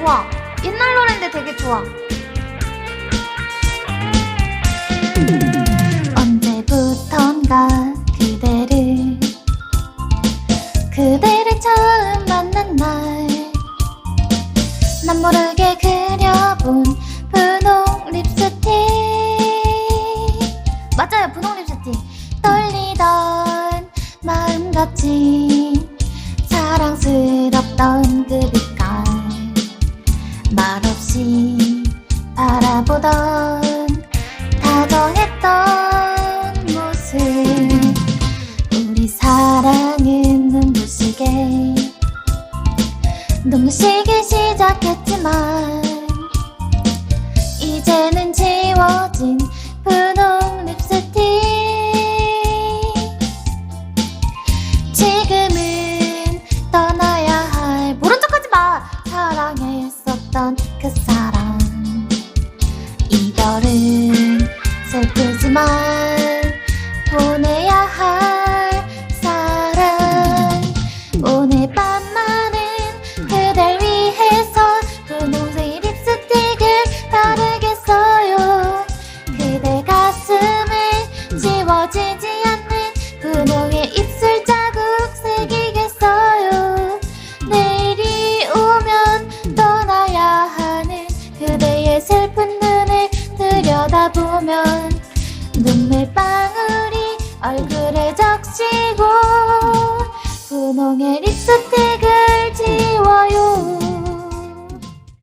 좋아. 옛날 노래인데 되게 좋아. 언제부턴가 그대를 그대를 처음 만난 날 난 모르게 그려본 분홍 립스틱 맞아요, 분홍 립스틱. 떨리던 마음같이 사랑스럽던 바라보던 다정했던 모습. 우리 사랑은 눈부시게 눈부시게 시작했 밤만은 그댈 위해서 분홍색 립스틱을 바르겠어요. 그대 가슴을 지워지지 않는 분홍의 입술 자국 새기겠어요. 내일이 오면 떠나야 하는 그대의 슬픈 눈을 들여다보면 적시고 분홍의 립스틱을 지워요